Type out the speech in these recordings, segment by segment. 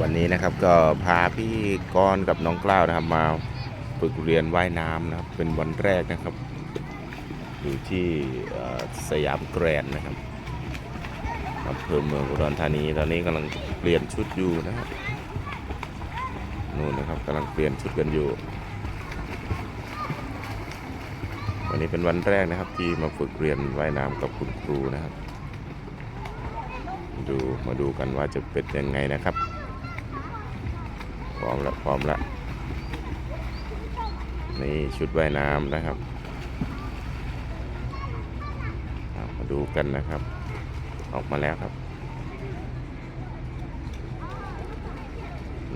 วันนี้นะครับก็พาพี่กรณ์กับน้องกล้าวนะครับมาฝึกเรียนว่ายน้ำนะครับ เป็นวันแรกนะครับ อยู่ที่สยามแกรนด์นะครับอำเภอเมืองอุดรธานีตอนนี้กำลังเปลี่ยนชุดอยู่นะครับนู่นนะครับกำลังเปลี่ยนชุดกันอยู่ วันนี้เป็นวันแรกนะครับที่มาฝึกเรียนว่ายน้ำกับคุณครูนะครับ ดูมาดูกันว่าจะเป็นยังไงนะครับ พร้อมแล้วพร้อมแล้วนี่ชุดว่ายน้ำนะครับมาดูกันนะครับ ออกมาแล้วครับ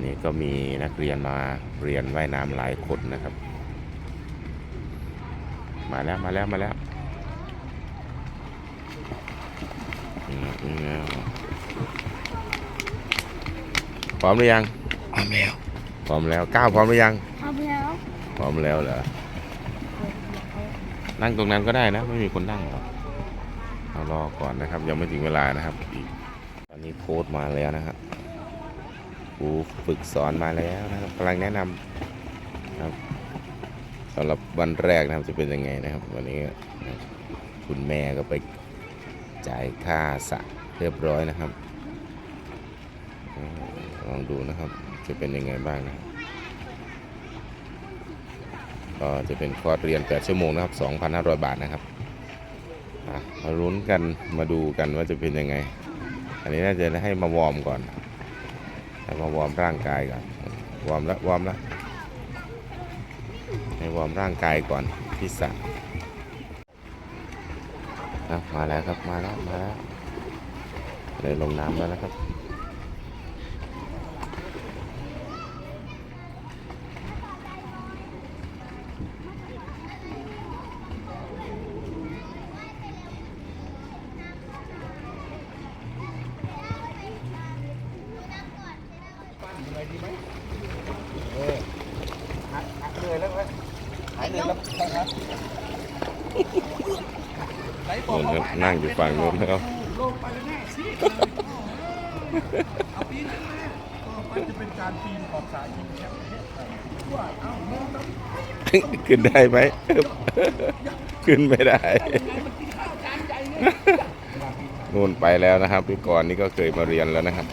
นี่ก็มีนักเรียนมาเรียนว่ายน้ำหลายคนนะครับ มาแล้วมาแล้วมาแล้วพร้อมหรือยัง พร้อมแล้ว พร้อมแล้วก้าวพร้อมหรือยังเอาไปแล้ว พร้อมแล้วเหรอ นั่งตรงนั้นก็ได้นะ ไม่มีคนนั่งหรอกเรารอก่อนนะครับ ยังไม่ถึงเวลานะครับอีกตอนนี้โค้ดมาแล้วนะครับครูฝึกสอนมาแล้วนะครับกำลังแนะนำนะครับสำหรับวันแรกนะครับจะเป็นยังไงนะครับ วันนี้นะครับคุณแม่ก็ไปจ่ายค่าสระเรียบร้อยนะครับอืมลองดูนะครับ จะเป็นยังไงบ้างนะครับก็จะเป็นคอร์สเรียน 8 ชั่วโมงนะครับ 2,500 บาทนะครับมาลุ้นกันมาดูกันว่าจะเป็นยังไง อันนี้น่าจะให้มาวอร์มก่อนให้มาวอร์มร่างกายก่อนวอร์มล้วอร์มล้วให้วอร์มร่างกายก่อนที่สระอะมาแล้วครับมาแล้วมาแล้วเลยลงน้ำแล้วนะครับ เอาปีนขึ้นมาต่อไปจะเป็นการปีนขอบสระยิงแชมป์ประเทศไทยว่าเอ้าโน้ตต้องขึ้นได้ไหม ขึ้นไม่ได้ นู่นไปแล้วนะครับพี่กรณ์นี่ก็เคยมาเรียนแล้วนะครับ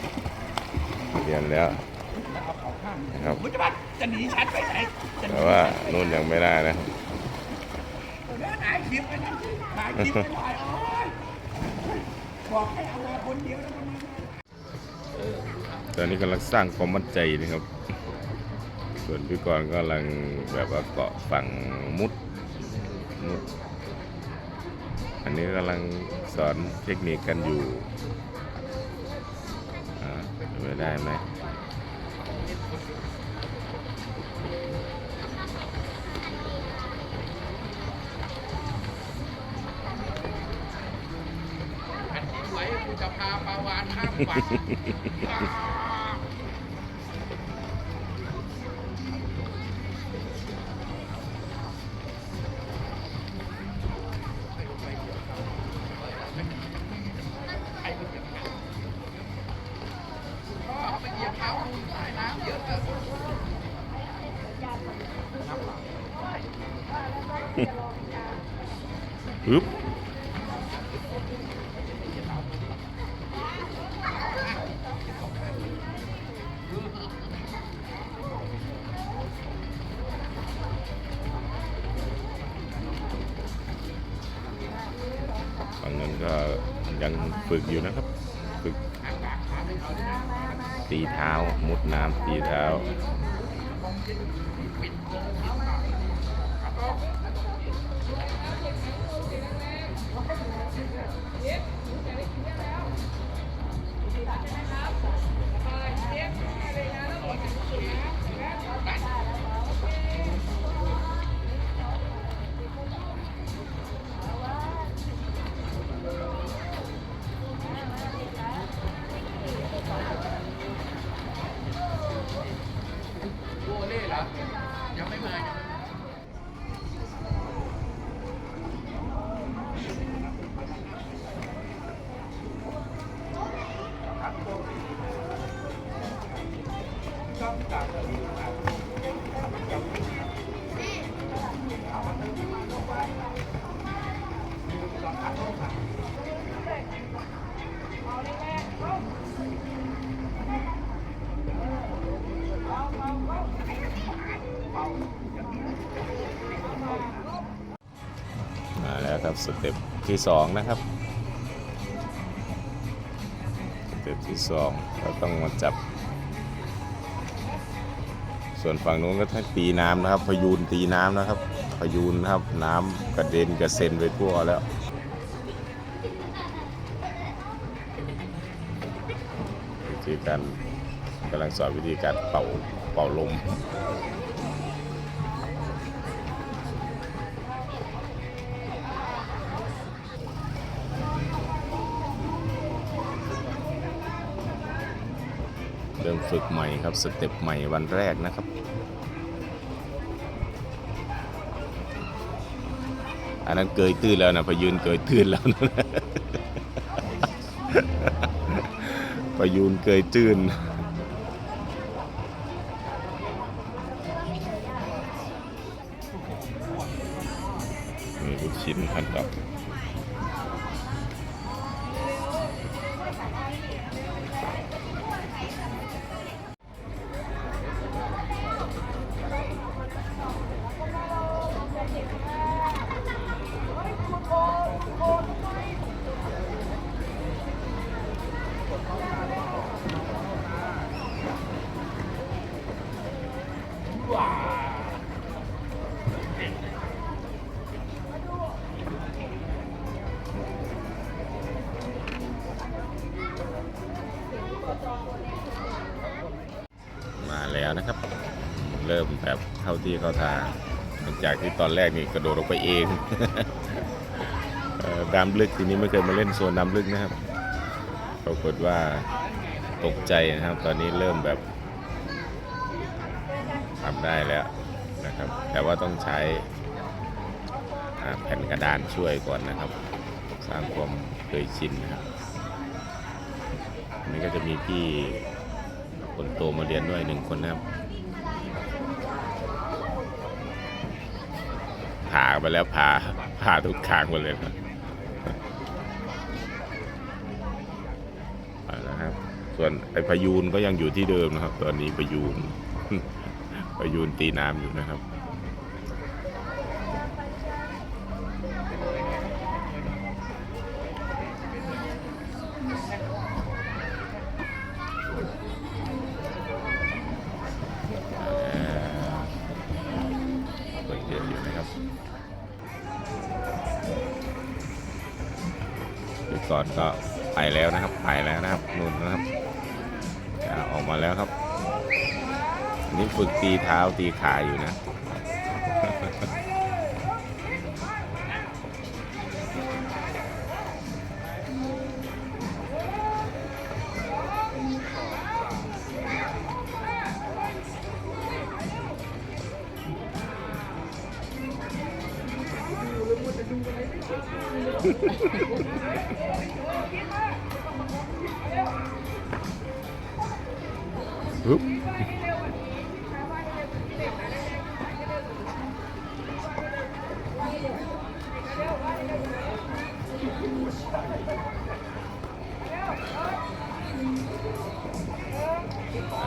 เรียนแล้วนะครับจะหนีฉันไปไหนแต่ว่านู่นยังไม่ได้นะครับถ่ายคลิปไปนะถ่ายคลิปไปถ่ายอ้ยบอกให้เอามาคนเดียวแล้ว ตอนนี้กำลังสร้างความมั่นใจนะครับ ส่วนพี่กรณ์ก็กำลังแบบว่าเกาะฝั่งมุดมุด อันนี้กำลังสอนเทคนิคกันอยู่ไม่ได้ไหมไว้กูจะพาปาวานข้ามฝั่ง ปึ๊บฝั่งนั้นก็ยังฝึกอยู่นะครับ ฝึก ตีเท้า มุดน้ำตีเท้า มาแล้วครับสเต็ปที่สองนะครับสเต็ปที่สองเราต้องมาจับ ส่วนฝั่งนู้นก็ท่าตีน้ำนะครับ พยูนตีน้ำนะครับ พยูนนะครับน้ำกระเด็นกระเซ็นไปทั่วแล้ววิธีการกำลังสอนวิธีการเป่าเป่าลม เริ่มฝึกใหม่ครับสเต็ปใหม่วันแรกนะครับ อันนั้นเกยตื้นแล้วนะพยืนเกยตื้นแล้วนะพยูนเกยตื้น เข้าที่เข้าทางจากที่ตอนแรกนี่กระโดดลงไปเองดำลึกทีนี้ไม่เคยมาเล่นโซนดำลึกนะครับปรากฏว่าตกใจนะครับ ตอนนี้เริ่มแบบทำได้แล้วนะครับ แต่ว่าต้องใช้แผ่นกระดานช่วยก่อนนะครับ สร้างความเคยชินนะครับนนี้ก็จะมีพี่คนโตมาเรียนด้วยหนึ่งคนนะครับ ผ่าไปแล้วผ่าผ่าทุกข้างหมดเลยครับเอาละครับ ส่วนไอ้พยูนก็ยังอยู่ที่เดิมนะครับ ตอนนี้พยูนพยูนตีน้ำอยู่นะครับ พี่ก่อนก็ไปแล้วนะครับไปแล้วนะครับนุ่นนะครับออกมาแล้วครับอันนี่ฝึกตีเท้าตีขาอยู่นะ ป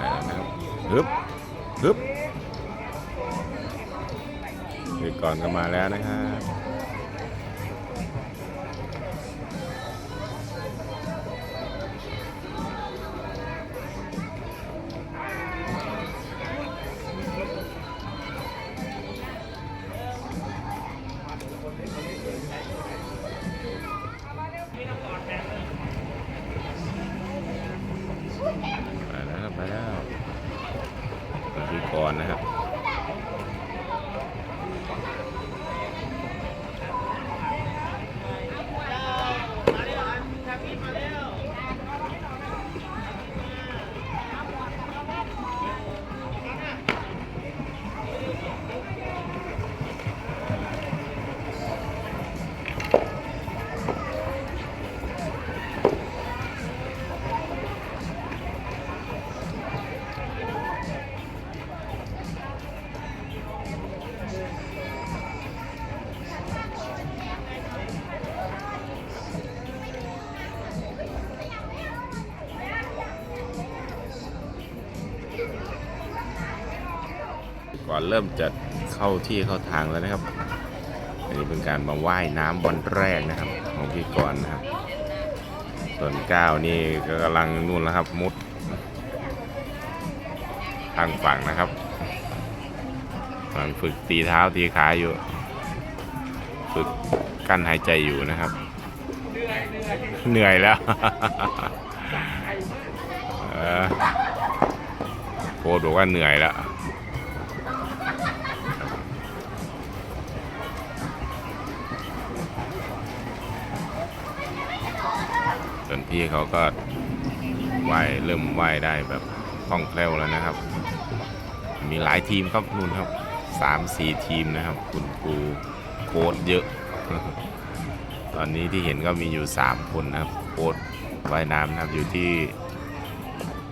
แล้วนะครับฮึบฮึบเด็กก่อนก็มาแล้วนะครับ เริ่มจะเข้าที่เข้าทางแล้วนะครับ อันนี้เป็นการมาว่ายน้ำวันแรกนะครับ ของพี่กรณ์นะครับ ส่วนก้าวนี่ก็กำลังนู่นแล้วครับมุด ทางฝั่งนะครับกำลังฝึกตีเท้าตีขาอยู่ ฝึกกั้นหายใจอยู่นะครับ เหนื่อยแล้วโค้ดบอกว่าเหนื่อยแล้ว วนพี่เขาก็ว่ายเริ่มว่ายได้แบบคล่องแคล่วแล้วนะครับ มีหลายทีมครับนู่นครับสามสี่ทีมนะครับ คุณครูโค้ดเยอะ ตอนนี้ที่เห็นก็มีอยู่3คนนะครับโค้ดว่ายน้ำนะครับอยู่ที่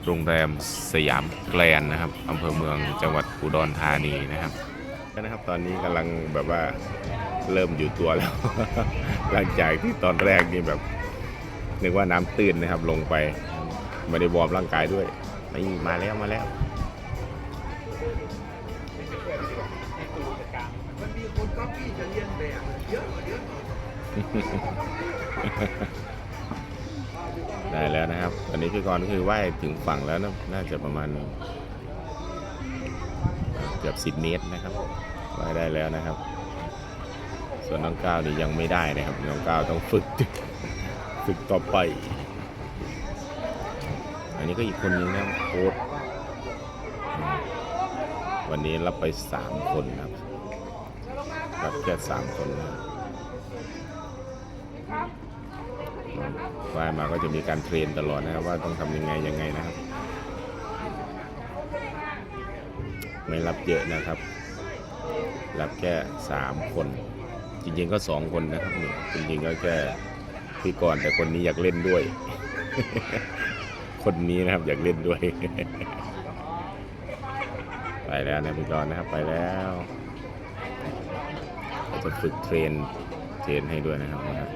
โรงแรมสยามแกลนนะครับอำเภอเมืองจังหวัดอุดรธานีนะครับนะครับ ตอนนี้กำลังแบบว่าเริ่มอยู่ตัวแล้ว หลังจากที่ตอนแรกนี่แบบ นึกว่าน้ำตื้นนะครับ ลงไปไม่ได้วอร์มร่างกายด้วยนี่มาแล้วมาแล้วมันมีคนก๊อปปี้จะเรียนแบบเยอะเยอะได้แล้วนะครับตอนนี้พี่กรณ์ก็คือว่ายถึงฝั่งแล้วนะน่าจะประมาณเกือบ10เมตรนะครับว่ายได้แล้วนะครับ ส่วนน้องก้าวนี่ยังไม่ได้นะครับ น้องก้าวต้องฝึก ฝึกต่อไป อันนี้ก็อีกคนนึงนะโค้ดวันนี้รับไปสามคนนะครับรับแค่สามคนนะครับว่ายมาก็จะมีการเทรนตลอดนะครับว่าต้องทำยังไงยังไงนะครับ ไม่รับเยอะนะครับ รับแค่สามคน จริงๆก็สองคนนะครับนี่จริงๆก็แค่ พี่กรณ์แต่คนนี้อยากเล่นด้วย คนนี้นะครับอยากเล่นด้วย ไปแล้วนะพี่กรณ์นะครับไปแล้วเราจะฝึกเทรนเทรนให้ด้วยนะครับนะครับ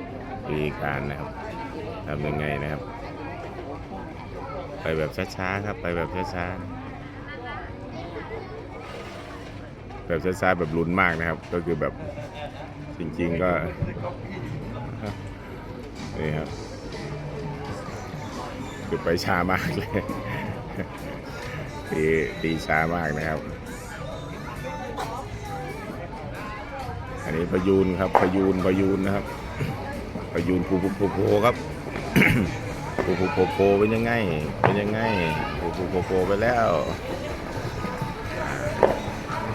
วิธีการนะครับทำยังไงนะครับ ไปแบบช้าๆครับ ไปแบบช้าๆแบบช้าๆแบบลุ้นมากนะครับ ก็คือแบบจริง ๆ ก็ นี่ครับคือไปช้ามากเลยตีตีช้ามากนะครับ อันนี้พยูนครับพยูนพยูนนะครับพยูนภูภูโพโพครับภูภูโพโพเป็นยังไงเป็นยังไงภูภูโพโพไปแล้ว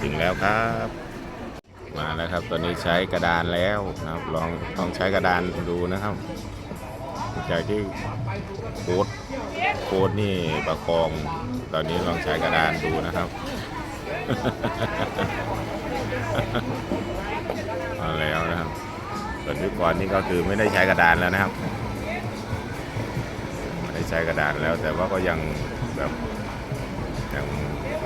ถึงแล้วครับ มาแล้วครับ ตอนนี้ใช้กระดานแล้วนะครับ ลองลองใช้กระดานดูนะครับ จากที่โค้ดโค้ดนี่ประคอง ตอนนี้ลองใช้กระดานดูนะครับมาแล้วนะครับส่วนพี่กรณ์นี่ก็คือไม่ได้ใช้กระดานแล้วนะครับไม่ได้ใช้กระดานแล้ว แต่ว่าก็ยังแบบยัง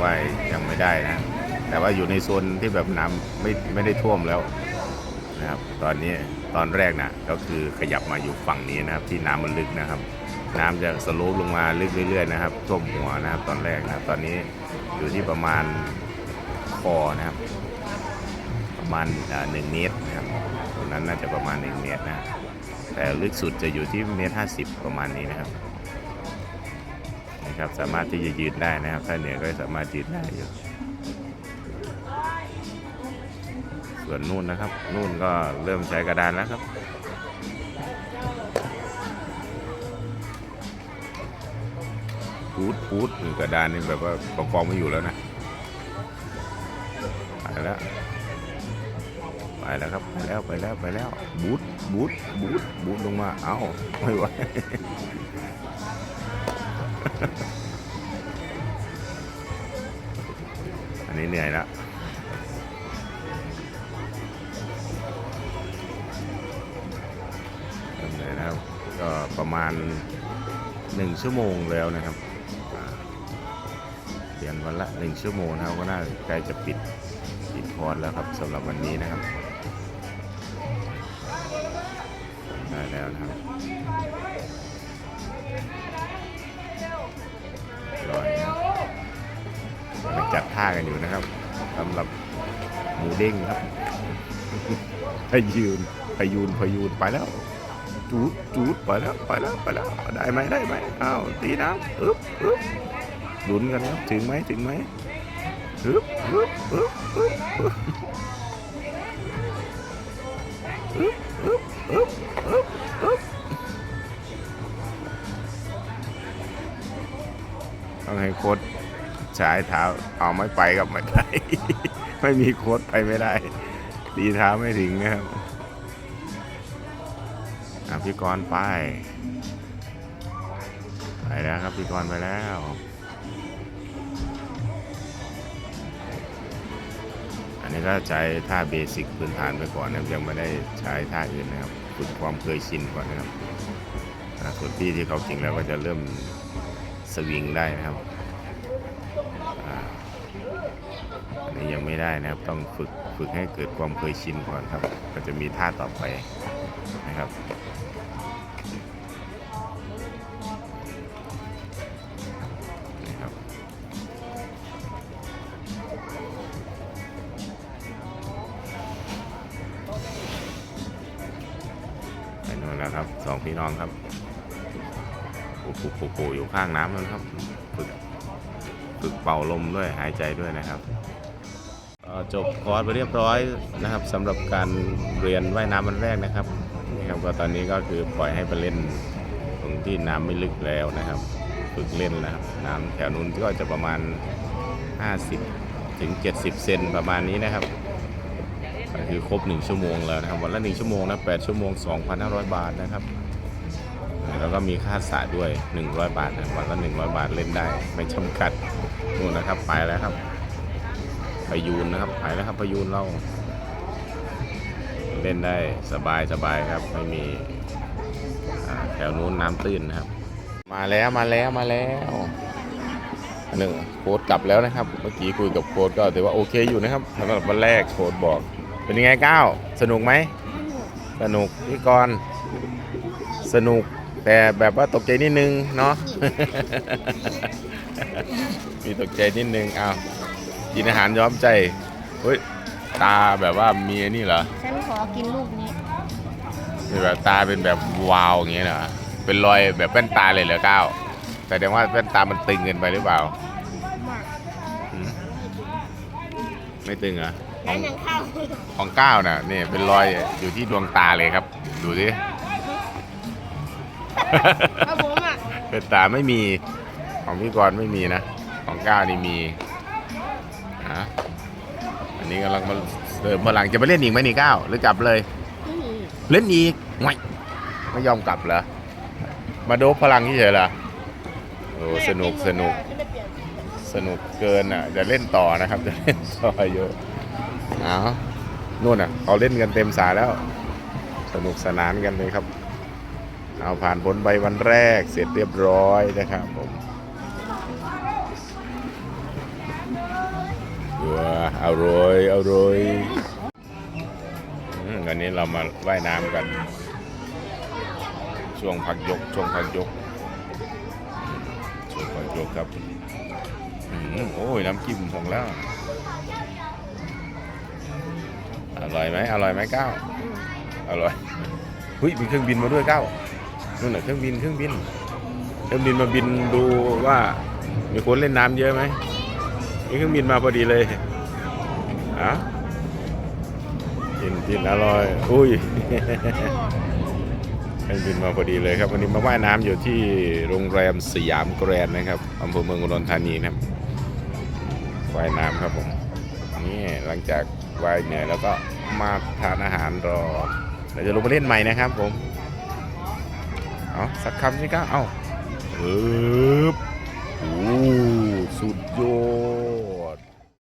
ว่ายยังไม่ได้นะ แต่ว่าอยู่ในโซนที่แบบน้ำไม่ไม่ได้ท่วมแล้วนะครับ ตอนนี้ตอนแรกนะก็คือขยับมาอยู่ฝั่งนี้นะครับ ที่น้ำมันลึกนะครับ น้ำจะสโลปลงมาลึกเรื่อยๆนะครับท่วมหัวนะครับ ตอนแรกนะตอนนี้อยู่ที่ประมาณคอนะครับ ประมาณหนึ่งเมตรนะครับตรงนั้นน่าจะประมาณหนึ่งเมตรนะแต่ลึกสุดจะอยู่ที่เมตรห้าสิบประมาณนี้นะครับนะครับสามารถที่จะยืนได้นะครับ ถ้าเหนื่อยก็สามารถยืนได้อยู่ ส่วนนู่นนะครับ นู่นก็เริ่มใช้กระดานแล้วครับปูดปูดกระดานนี่แบบว่าประคองไม่อยู่แล้วนะไปแล้วไปแล้วครับไปแล้วไปแล้วไปแล้วบูดบูดบูดบูดลงมาเอ้าไม่ไหวอันนี้เหนื่อยแล้ว ก็ประมาณหนึ่งชั่วโมงแล้วนะครับอ่าเรียนวันละหนึ่งชั่วโมงนะครับก็น่าใกล้จะปิดปิดคอร์สแล้วครับสำหรับวันนี้นะครับได้แล้วนะครับร้อยนะครับจัดท่ากันอยู่นะครับสำหรับหมูเด้งครับพยูนพยูนพยูนไปแล้ว จูดจูดไปแล้วไปแล้วไปแล้วได้ไหมได้ไหมอ้าวตีน้ำอึ๊บอึ๊บลุ้นกันครับถึงไหมถึงไหมอึ๊บอึ๊บอึ๊บอึ๊บอึ๊บอึ๊บอึ๊บอึ๊บอึ๊บอึ๊บต้องให้โค้ดฉายเท้าเอาไม่ไปกับไม่ได้ ไม่มีโค้ดไปไม่ได้ตีเท้าไม่ถึงนะครับ พี่กรไป ไปแล้วครับพี่กรไปแล้วอันนี้ก็ใช้ท่าเบสิกพื้นฐานไปก่อนนะยังไม่ได้ใช้ท่าอื่นนะครับฝึกความเคยชินก่อนนะครับส่วนพี่ที่เขาจริงแล้วก็จะเริ่มสวิงได้นะครับอันนี้ยังไม่ได้นะครับต้องฝึกฝึกให้เกิดความเคยชินก่อนครับ ก็จะมีท่าต่อไปนะครับ น้องครับโอ้โหอยู่ข้างน้ำแล้วนะครับฝึกฝึกเป่าลมด้วยหายใจด้วยนะครับจบคอร์สไปเรียบร้อยนะครับสำหรับการเรียนว่ายน้ำวันแรกนะครับนี่ครับก็ตอนนี้ก็คือปล่อยให้ไปเล่นตรงที่น้ำไม่ลึกแล้วนะครับฝึกเล่นนะครับน้ำแถวนู้นก็จะประมาณ 50ถึง70 เซนประมาณนี้นะครับก็คือครบ 1 ชั่วโมงแล้วนะครับวันละ 1 ชั่วโมงนะ8ชั่วโมง 2,500 บาทนะครับ แล้วก็มีค่าสระด้วย 100 บาทนะวันละ100 บาทเล่นได้ ไม่จำกัดนู่นนะครับไปแล้วครับพยูนนะครับไปแล้วครับพยูนเรา เล่นได้สบายสบายครับ ไม่มีแถวนู้นน้ำตื้นนะครับ มาแล้วมาแล้วมาแล้วหนึ่งโค้ดกลับแล้วนะครับ เมื่อกี้คุยกับโค้ดก็ถือว่าโอเคอยู่นะครับสำหรับวันแรกโค้ดบอก เป็นยังไงก้าวสนุกไหมสนุกพี่กรณ์สนุก แต่แบบว่าตกใจนิดนึงเนาะ มีตกใจนิดนึงอ้าวกินอาหารย้อมใจเฮ้ยตาแบบว่ามีไอ้นี่เหรอฉันขอกินลูกนี้มีแบบตาเป็นแบบวาวอย่างเงี้ยเหรอเป็นรอยแบบแว่นตาเลยเหรอก้าวแต่เดี๋ยวว่าแว่นตามันตึงเกินไปหรือเปล่ามากอืมไม่ตึงเหรอขแล้อวงยังเข้า ของก้าวน่ะนี่เป็นรอยอยู่ที่ดวงตาเลยครับ ดูสิ เอาผมอะเป็นตาไม่มีของพี่กรณ์ไม่มีนะ ของก้าวนี่มีฮะอันนี้กำลังมาเสริมพลังจะไปเล่นอีกไหมนี่ก้าวหรือกลับเลย เล่นอีกไม่ไม่ยอมกลับเหรอมาโดบพลังที่เฉยเหรอโอ้สนุกสนุกสนุกเกินอะ จะเล่นต่อนะครับ จะเล่นต่อเยอะเอานู่นอะเขาเล่นกันเต็มสาแล้ว สนุกสนานกันเลยครับ เอาผ่านพ้นไปวันแรกเสร็จเรียบร้อยนะครับผมว้าอร่อยอร่อยอืมวันนี้เรามาว่ายน้ำกัน ช่วงพักยก ช่วงพักยก ช่วงพักยกครับอโอ้ยน้ำจิ้มของแล้ว อร่อยไหมอร่อยไหมก้าวอร่อยเฮ้ยมีเครื่องบินมาด้วยก้าว นู่นน่ะเครื่องบินเครื่องบินเครื่องบินมาบินดูว่ามีคนเล่นน้ำเยอะไหมมีเครื่องบินมาพอดีเลยอะกินกินอร่อย อุ้ยเครื่องบินมาพอดีเลยครับ วันนี้มาว่ายน้ำอยู่ที่โรงแรมสยามแกรนด์นะครับอำเภอเมืองอุดรธานีนะครับว่ายน้ำครับผมนี่หลังจากว่ายเหนื่อยแล้วก็มาทานอาหารรอเดี๋ยวจะลงมาเล่นใหม่นะครับผม เอาสักคำสิครับเอาเออโอ้สุดยอด